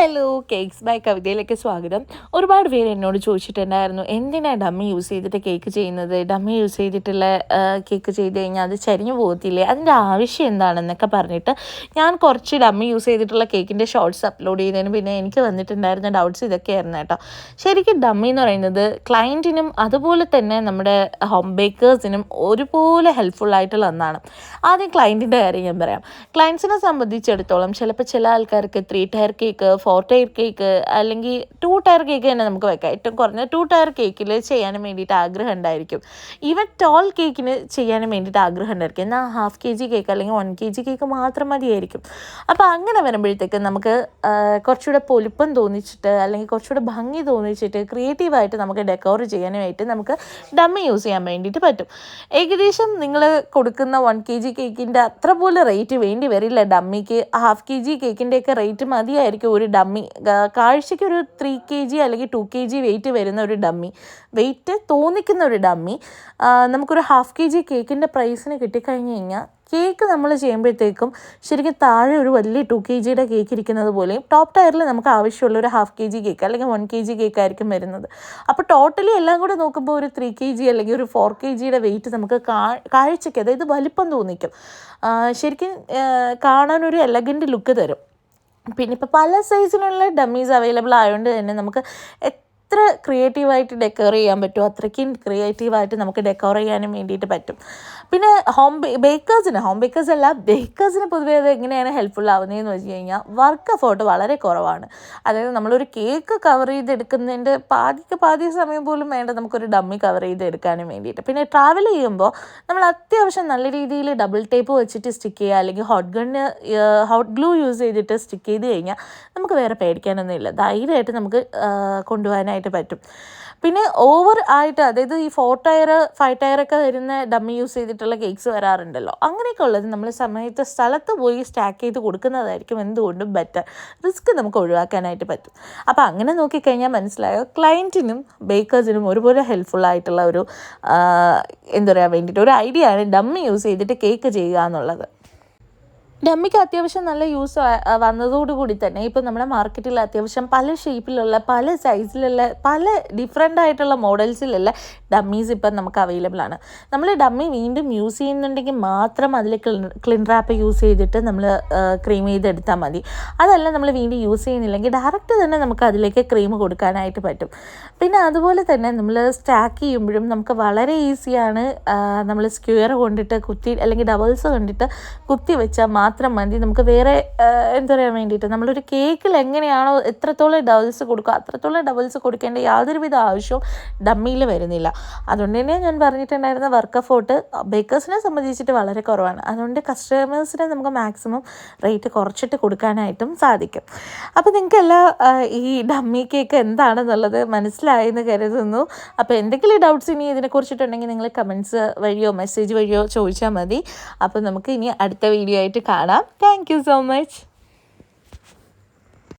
Hello cakes by കവിതയിലേക്ക് സ്വാഗതം. ഒരുപാട് പേര് എന്നോട് ചോദിച്ചിട്ടുണ്ടായിരുന്നു എന്തിനാണ് ഡമ്മി യൂസ് ചെയ്തിട്ട് കേക്ക് ചെയ്യുന്നത്? ഡമ്മി യൂസ് ചെയ്തിട്ടുള്ള കേക്ക് ചെയ്ത് കഴിഞ്ഞാൽ അത് ചരിഞ്ഞു പോകത്തില്ലേ? അതിന്റെ ആവശ്യം എന്താണെന്നൊക്കെ പറഞ്ഞിട്ട് ഞാൻ കുറച്ച് ഡമ്മി യൂസ് ചെയ്തിട്ടുള്ള കേക്കിന്റെ ഷോർട്സ് അപ്ലോഡ് ചെയ്തതിന് പിന്നെ എനിക്ക് വന്നിട്ടുണ്ടായിരുന്ന ഡൗട്ട്സ് ഇതൊക്കെയായിരുന്നു കേട്ടോ. ശരിക്കും ഡമ്മി എന്ന് പറയുന്നത് ക്ലയന്റിനും അതുപോലെ തന്നെ നമ്മുടെ ഹോം ബേക്കേഴ്സിനും ഒരുപോലെ ഹെൽപ്ഫുൾ ഒന്നാണ്. ആദ്യം ക്ലയന്റിന്റെ കാര്യം ഞാൻ പറയാം. ക്ലയൻസിനെ സംബന്ധിച്ചിടത്തോളം ചിലപ്പോൾ ചില ആൾക്കാർക്ക് three tier cake four tier cake അല്ലെങ്കിൽ ടു ടയർ കേക്ക് തന്നെ നമുക്ക് വെക്കാം. ഏറ്റവും കുറഞ്ഞ ടു ടയർ കേക്കിൽ ചെയ്യാൻ വേണ്ടിയിട്ട് ആഗ്രഹം ഉണ്ടായിരിക്കും. ഈവൻ ടോൾ കേക്കിന് ചെയ്യാൻ വേണ്ടിയിട്ട് ആഗ്രഹം ഉണ്ടായിരിക്കും. എന്നാൽ ഹാഫ് കെ ജി കേക്ക് അല്ലെങ്കിൽ വൺ കെ ജി കേക്ക് മാത്രം മതിയായിരിക്കും. അപ്പോൾ അങ്ങനെ വരുമ്പോഴത്തേക്ക് നമുക്ക് കുറച്ചുകൂടെ പൊലിപ്പം തോന്നിച്ചിട്ട് അല്ലെങ്കിൽ കുറച്ചുകൂടെ ഭംഗി തോന്നിച്ചിട്ട് ക്രിയേറ്റീവായിട്ട് നമുക്ക് ഡെക്കോർ ചെയ്യാനുമായിട്ട് നമുക്ക് ഡമ്മി യൂസ് ചെയ്യാൻ വേണ്ടിയിട്ട് പറ്റും. ഏകദേശം നിങ്ങൾ കൊടുക്കുന്ന വൺ കെ ജി കേക്കിന്റെ അത്ര പോലെ റേറ്റ് വേണ്ടി വരില്ല. ഡമ്മിക്ക് ഹാഫ് കെ ജി കേക്കിന്റെയൊക്കെ റേറ്റ് മതിയായിരിക്കും ഒരു ഡമ്മി കാഴ്ചയ്ക്ക് ഒരു ത്രീ കെ ജി അല്ലെങ്കിൽ ടു കെ ജി വെയിറ്റ് വരുന്ന ഒരു ഡമ്മി വെയിറ്റ് തോന്നിക്കുന്ന ഒരു ഡമ്മി നമുക്കൊരു ഹാഫ് കെ ജി കേക്കിന്റെ പ്രൈസിന് കിട്ടിക്കഴിഞ്ഞ് കഴിഞ്ഞാൽ കേക്ക് നമ്മൾ ചെയ്യുമ്പോഴത്തേക്കും ശരിക്കും താഴെ ഒരു വലിയ ടു കെ ജിയുടെ കേക്ക് ഇരിക്കുന്നത് പോലെയും ടോപ്പ് ടയറിൽ നമുക്ക് ആവശ്യമുള്ള ഒരു ഹാഫ് കെ ജി കേക്ക് അല്ലെങ്കിൽ വൺ കെ ജി കേക്ക് ആയിരിക്കും വരുന്നത്. അപ്പോൾ ടോട്ടലി എല്ലാം കൂടെ നോക്കുമ്പോൾ ഒരു ത്രീ കെ ജി അല്ലെങ്കിൽ ഒരു ഫോർ കെ ജിയുടെ വെയിറ്റ് നമുക്ക് കാഴ്ചയ്ക്ക് അതായത് വലിപ്പം തോന്നിക്കും. ശരിക്കും കാണാനൊരു എലഗന്റ് ലുക്ക് തരും. പിന്നെ ഇപ്പോൾ പല സൈസിലുള്ള ഡമ്മീസ് അവൈലബിൾ ആയതുകൊണ്ട് തന്നെ നമുക്ക് എത്ര ക്രിയേറ്റീവായിട്ട് ഡെക്കോർ ചെയ്യാൻ പറ്റുമോ? അത്രയ്ക്കും ക്രിയേറ്റീവായിട്ട് നമുക്ക് ഡെക്കോർ ചെയ്യാനും വേണ്ടിയിട്ട് പറ്റും. പിന്നെ ഹോം ബേക്കേഴ്സിന് ഹോം ബേക്കേഴ്സ് അല്ല ബേക്കേഴ്സിന് പൊതുവേ അത് എങ്ങനെയാണ് ഹെൽപ്ഫുൾ ആവുന്നതെന്ന് വെച്ച് കഴിഞ്ഞാൽ വർക്ക് എഫേർട്ട് വളരെ കുറവാണ്. അതായത് നമ്മളൊരു കേക്ക് കവർ ചെയ്തെടുക്കുന്നതിന്റെ പാതിക്ക് പാതി സമയം പോലും വേണ്ട നമുക്കൊരു ഡമ്മി കവർ ചെയ്തെടുക്കാനും വേണ്ടിയിട്ട്. പിന്നെ ട്രാവൽ ചെയ്യുമ്പോൾ നമ്മൾ അത്യാവശ്യം നല്ല രീതിയിൽ ഡബിൾ ടേപ്പ് വെച്ചിട്ട് സ്റ്റിക്ക് ചെയ്യുക അല്ലെങ്കിൽ hot gun hot glue use ചെയ്തിട്ട് സ്റ്റിക്ക് ചെയ്ത് കഴിഞ്ഞാൽ നമുക്ക് വേറെ പേടിക്കാനൊന്നുമില്ല. ധൈര്യമായിട്ട് നമുക്ക് കൊണ്ടുപോകാനായിട്ട് ആയിട്ട് പറ്റും. പിന്നെ ഓവർ ആയിട്ട് അതായത് ഈ ഫോർ ടയർ ഫൈവ് ടയറൊക്കെ വരുന്ന ഡമ്മി യൂസ് ചെയ്തിട്ടുള്ള കേക്ക്സ് വരാറുണ്ടല്ലോ. അങ്ങനെയൊക്കെ ഉള്ളത് നമ്മൾ സമയത്ത് സ്ഥലത്ത് പോയി സ്റ്റാക്ക് ചെയ്ത് കൊടുക്കുന്നതായിരിക്കും എന്തുകൊണ്ടും ബെറ്റർ റിസ്ക് നമുക്ക് ഒഴിവാക്കാനായിട്ട് പറ്റും. അപ്പോൾ അങ്ങനെ നോക്കിക്കഴിഞ്ഞാൽ മനസ്സിലായോ? ക്ലയന്റിനും ബേക്കേഴ്സിനും ഒരുപോലെ ഹെൽപ്ഫുൾ ആയിട്ടുള്ള ഒരു എന്താ പറയുക വേണ്ടിയിട്ട് ഒരു ഐഡിയ ആണ് ഡമ്മി യൂസ് ചെയ്തിട്ട് കേക്ക് ചെയ്യുക എന്നുള്ളത്. ഡമ്മിക്ക് അത്യാവശ്യം നല്ല യൂസ് വന്നതോടുകൂടി തന്നെ ഇപ്പം നമ്മുടെ മാർക്കറ്റിൽ അത്യാവശ്യം പല ഷേപ്പിലുള്ള പല സൈസിലുള്ള പല ഡിഫറെന്റ് ആയിട്ടുള്ള മോഡൽസിലുള്ള ഡമ്മീസ് ഇപ്പം നമുക്ക് അവൈലബിൾ ആണ്. നമ്മൾ ഡമ്മി വീണ്ടും യൂസ് ചെയ്യുന്നുണ്ടെങ്കിൽ മാത്രം അതിൽ ക്ലിൻ റാപ്പ് യൂസ് ചെയ്തിട്ട് നമ്മൾ ക്രീം ചെയ്തെടുത്താൽ മതി. അതല്ല നമ്മൾ വീണ്ടും യൂസ് ചെയ്യുന്നില്ലെങ്കിൽ ഡയറക്റ്റ് തന്നെ നമുക്ക് അതിലേക്ക് ക്രീം കൊടുക്കാനായിട്ട് പറ്റും. പിന്നെ അതുപോലെ തന്നെ നമ്മൾ സ്റ്റാക്ക് ചെയ്യുമ്പോഴും നമുക്ക് വളരെ ഈസിയാണ് നമ്മൾ സ്ക്വയർ കൊണ്ടിട്ട് കുത്തി അല്ലെങ്കിൽ ഡബിൾസ് കൊണ്ടിട്ട് കുത്തി വെച്ചാൽ മാത്രം മതി. നമുക്ക് വേറെ എന്താ പറയാൻ വേണ്ടിയിട്ട്? നമ്മളൊരു കേക്കിൽ എങ്ങനെയാണോ എത്രത്തോളം ഡബിൾസ് കൊടുക്കുക അത്രത്തോളം ഡബിൾസ് കൊടുക്കേണ്ട യാതൊരുവിധ ആവശ്യവും ഡമ്മിയിൽ വരുന്നില്ല. അതുകൊണ്ട് തന്നെ ഞാൻ പറഞ്ഞിട്ടുണ്ടായിരുന്ന വർക്ക് എഫോർട്ട് ബേക്കേഴ്സിനെ സംബന്ധിച്ചിട്ട് വളരെ കുറവാണ്. അതുകൊണ്ട് കസ്റ്റമേഴ്സിനെ നമുക്ക് മാക്സിമം റേറ്റ് കുറച്ചിട്ട് കൊടുക്കാനായിട്ടും സാധിക്കും. അപ്പോൾ നിങ്ങൾക്ക് എല്ലാ ഈ ഡമ്മി കേക്ക് എന്താണെന്നുള്ളത് മനസ്സിലായെന്ന് കരുതുന്നു. അപ്പോൾ എന്തെങ്കിലും ഡൗട്ട്സ് ഇനി ഇതിനെക്കുറിച്ചിട്ടുണ്ടെങ്കിൽ നിങ്ങൾ കമൻസ് വഴിയോ മെസ്സേജ് വഴിയോ ചോദിച്ചാൽ മതി. അപ്പോൾ നമുക്ക് ഇനി അടുത്ത വീഡിയോ ആയിട്ട് കാണാം. Thank you so much